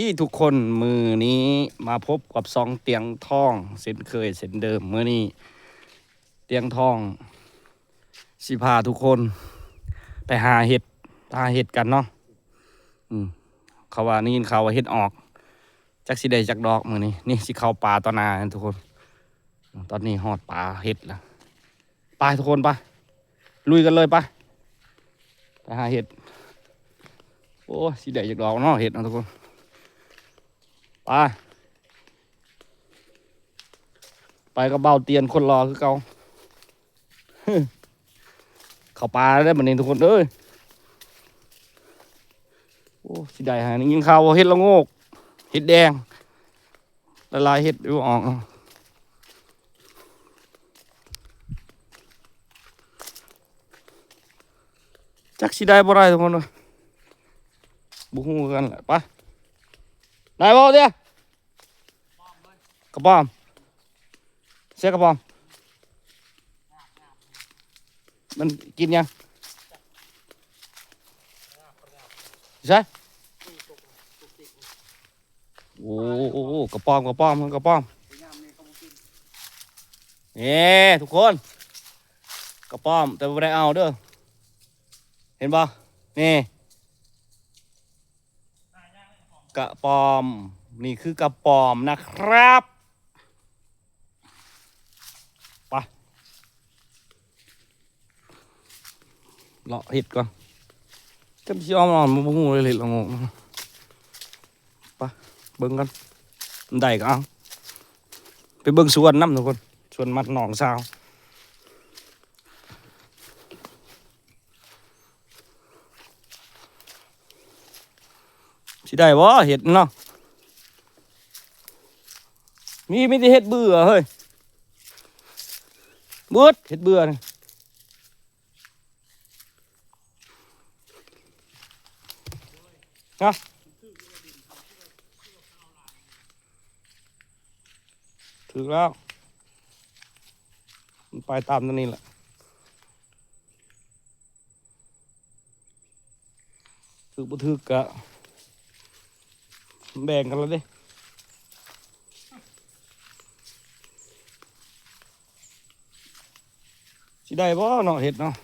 ที่ทุกคนมือนี้มาพบกับสองเตียงทอง เส้นเคยเส้นเดิมเมื่อนี้ เตียงทองสิพาทุกคน ไปหาเห็ดหาเห็ดกันเนาะอืมเขาว่านี่เขาว่าเห็ดออกจักสิได้จักดอกมือนี้นี่สิเข้าป่าตอนนาทุกคน ตอนนี้หอดป่าเห็ดล้วไปทุกคนไปลุยกันเลยไปไปหาเห็ดโอ้สิได้จักดอกเนาะเห็ดนะทุกคน ไป ไปกับเบาเตียนคนรอคือเก่าเข้าป่าได้บันนี้ทุกคนเอ้ยโอ้สิได้หานี่ยิงข่าวเห็ดละโงกเห็ดแดงละลายเห็ดอยู่ออกเอาจักสิได้บ่ได้ทุกคนเลยบุฮู้กันแหละไป ได้บ่เดียกระป๋อมเสียกระป๋อมมันกินยังใช่โอ้โหกระป๋อมกระป๋อมกระป๋อมเนี่ทุกคนกระป๋อมแต่ไม่ได้เอาเด้อเห็นป่นี่ กระปอม นี่คือกระปอมนะครับไปเลาะเห็ดก่อนจะไปย้อมนอนมาบูเลยเลยละงงไปเบิ่งกันได้ก็เอาไปเบิ่งสวนน้ำทุกคนสวนมัดหนองสาว สิได้บ่เห็ดเนาะมีไม่ได้เห็ดเบื่อเฮ้ยเบิดเห็ดเบื่อนี่นะถึงแล้วมันไปตามตัวนี้แหละถึกบ่ถึกกะ แบ่งกันแล้วเดิสิได้บ่เนาะเห็ดเนาะ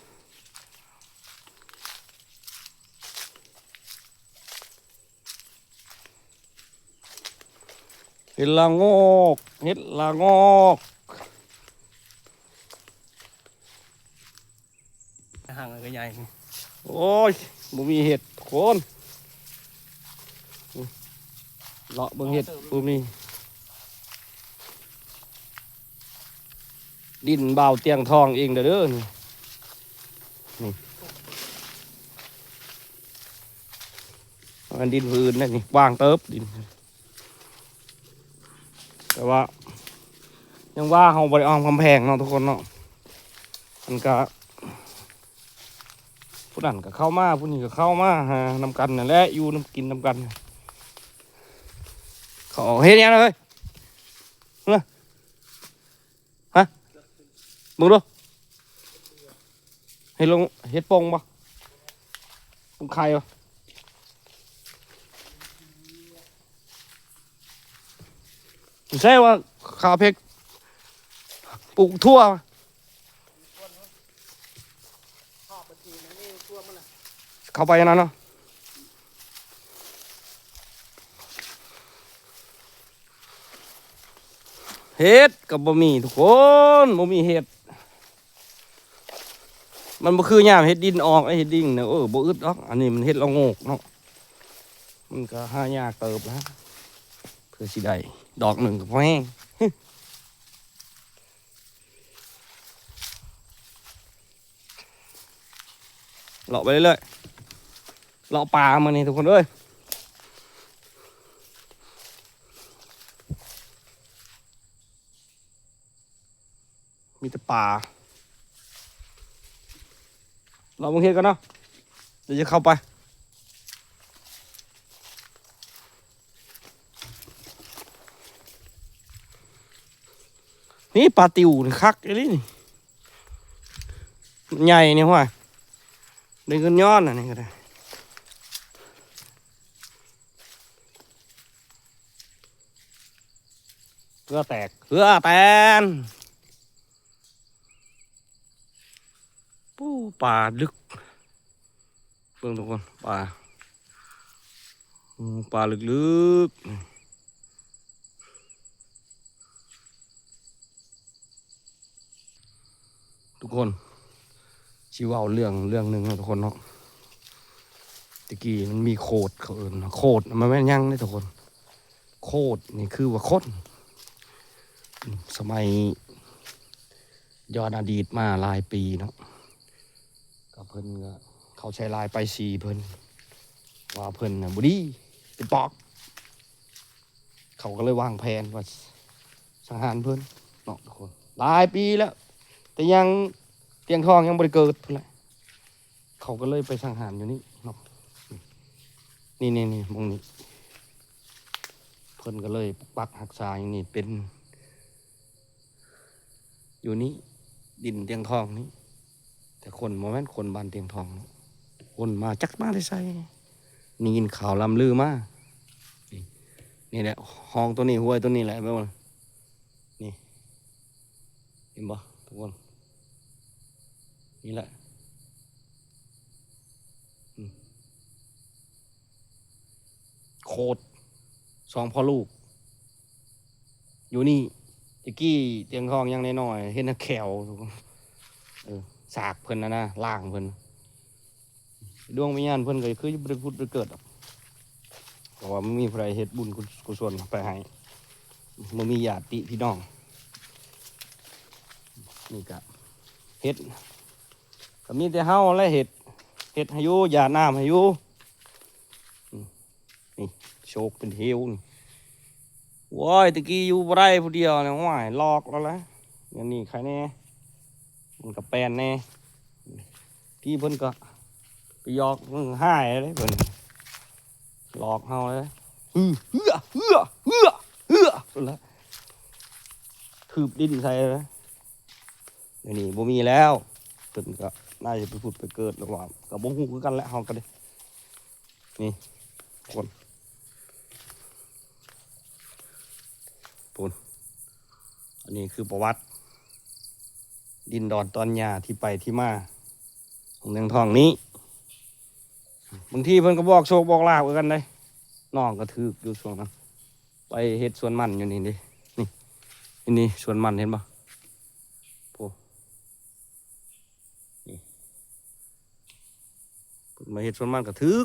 เห็ดละโงกเห็ดละโงกห่างกันใหญ่โอ้ยบ่มีเห็ดโคน เลาะเบิ่งเห็ดบ่มีดินเบาเตียงทองเองเด้อเด้อนี่นี่อันดินพื้นนั่นนี่วางเติบดิน แต่ว่า ยังว่าเฮาบริออมกำแพงเนาะทุกคนเนาะมันก็ผู้นั้นก็เข้ามาผู้นี้ก็เข้ามาหานำกันนั่นแหละอยู่นำกินนำกัน ขาเฮ็ดยังเลยมึงดูเห็ดลงเห็ดปงปะปงไข่ปะไม่ใช่ว่าขาเพกปลูกทั่วเข้าไปย่างนั้นเนาะ เห็ดกับบะหมี่ทุกคนบะหมี่เห็ด มันบ่คือยามเฮ็ดดินออกไอ้เฮ็ดดิ่งเนี่ยเออบ่อึดดอกอันนี้มันเฮ็ดละโงกเนาะมันก็หายากเติบแล้วเพื่อสิได้ดอกหนึ่งก็พอแห้งเลาะไปเรื่อยๆเลาะป่ามานี่ทุกคนเอ้ย มีแต่ป่า เราบางทีกันเนาะเดี๋ยวจะเข้าไป นี่ปลาติวนี่คักไอ้นี่นี่ใหญ่นี่ห้วยด้เงินย้อนอะนี่ก็ได้เหือแตกเหือแตน ป่าลึกเบิ่งทุกคนป่าป่าลึกๆทุกคนชีว่าเรื่องเรื่องหนึ่งนะทุกคนเนาะตะกี้มันมีโคดเขาเอินโคดมันไม่นยั่งเลยทุกคน โคดนี่คือว่าคนสมัยย้อนอดีตมาหลายปีเนาะ ก็เพิ่นก็เขาใช้ลายไปสีเพิ่นว่าเพิ่นนะบุดีเป็นปอก เขาก็เลยวางแผนว่าสังหารเพิ่นเนาะทุกคนหลายปีแล้ว แต่ยังเตียงทองยังบริเกิดเท่าไหร่เขาก็เลยไปสังหารอยู่นี่เนาะนี่นี่นี่มองนี้เพิ่นก็เลยปกปักหักษาอย่างนี้เป็น อยู่นี้ดินเตียงทองนี้ แต่คนโมแม่นคนบ้านเตียงทอง คนมาจักมาได้ใส่นี่ยินข่าวลำลือมานี่นี่แหละห้องตัวนี้ห้วยตัวนี้แหละแม่ว่านี่เห็นบ่ทุกคนนี่แหละโคตรสองพ่อลูก อยู่นี่ตะกี้เตียงทองยังน้อยๆเห็นนักแขว เออสากเพิ่นนะนะล่างเพิ่นดวงวิญญาณเพิ่นก็คือบ่ได้พุดบ่เกิดหรอกเพราะว่ามันมีใครเฮ็ดบุญกุศลไปให้มันมีญาติพี่น้อง นี่ก็เฮ็ดก็มีแต่เฮาและเฮ็ดเฮ็ดให้อยู่ยาน้ำให้อยู่นี่โชคเป็นเทวนี่ว้ายตะกี้อยู่บ่ได้ผู้เดียวเนี่ยว้ายลอกแล้วละอย่างนี้ใครแน่ มันกับแปนแน่พี่เพิ่นก็ไปยอกมึงหายเลยเพิ่นหลอกเฮาเลยฮือเฮือเฮือเฮือเฮือเพิ่นละทืบดินใส่เลยเดี๋ยวนี้บ่มีแล้วเพิ่นก็น่าจะไปพูดไปเกิดแล้วว่าก็บ่ฮู้คือกันแหละเฮาก็ได้นี่คนอันนี้คือประวัติ ดินดอนตอนยาที่ไปที่มาของเมืองทองนี้ บางทีเพิ่นก็บอกโชคบอกลาบกันเลยน้องก็ถืออยู่ช่วงนั้น ไปเฮ็ดสวนมันอยู่นี่ดินี่นี่นี่สวนมันเห็นปะโอ้นี่มาเฮ็ดสวนมันก็ถือ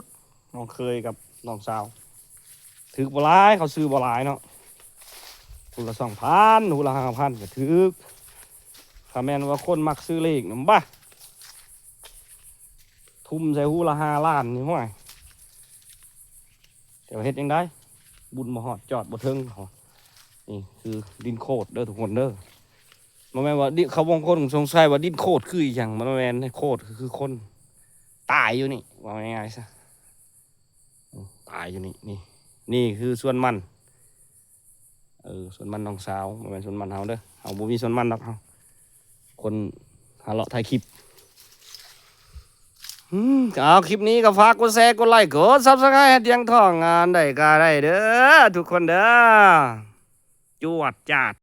น้องเคยกับน้องสาวถือบ่หลายเขาซื้อบ่หลายเนาะหูละสองพันหูละห้าพันก็ถือ ถ้าแม่นว่าคนมักซื้อเลขนำบ้าทุ่มใส่หูละห้าล้านนี่ห่วยแต่ว่าเฮ็ดยังได้ บุญมาหอดจอดบ่เทิงนี่คือดินโคตรเด้อทุกคนเด้อมันแม่นว่าดิเขาบางคนสงสัยว่าดินโคตรคืออหย่างมันบ่แม่นโคตรคือคน ตายอยู่นี่ว่าง่ายๆซะตายอยู่นี่นี่นี่คือส่วนมันเออส่วนมันน้องสาวแมันเป็นส่วนมันเฮาเด้อเฮาบ่มีส่วนมันดอกเฮา คนหาเลาะถ่ายคลิปอืมก็เอาคลิปนี้ก็ฝากกดแชร์กดไลค์กด Subscribe ให้เตียงท่องงานได้ก็ได้เด้อทุกคนเด้อจวดจัด